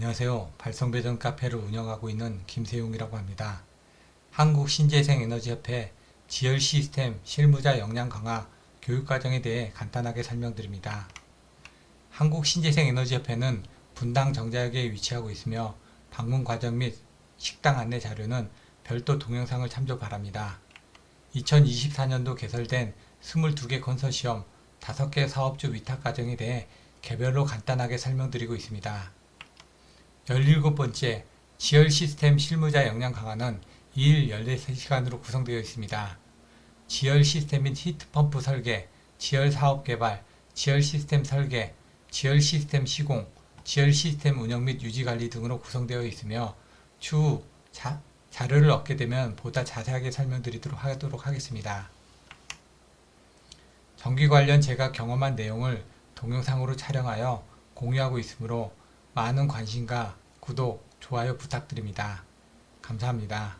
안녕하세요. 발성배전 카페를 운영하고 있는 김세용이라고 합니다. 한국신재생에너지협회 지열 시스템 실무자 역량 강화 교육 과정에 대해 간단하게 설명드립니다. 한국신재생에너지협회는 분당 정자역에 위치하고 있으며 방문 과정 및 식당 안내 자료는 별도 동영상을 참조 바랍니다. 2024년도 개설된 22개 컨소시엄 5개 사업주 위탁 과정에 대해 개별로 간단하게 설명드리고 있습니다. 17번째 지열 시스템 실무자 역량 강화는 2일 14시간으로 구성되어 있습니다. 지열 시스템 및 히트펌프 설계, 지열 사업 개발, 지열 시스템 설계, 지열 시스템 시공, 지열 시스템 운영 및 유지 관리 등으로 구성되어 있으며 추후 자, 자료를 얻게 되면 보다 자세하게 설명드리도록 하도록 하겠습니다. 전기 관련 제가 경험한 내용을 동영상으로 촬영하여 공유하고 있으므로 많은 관심과 구독, 좋아요 부탁드립니다. 감사합니다.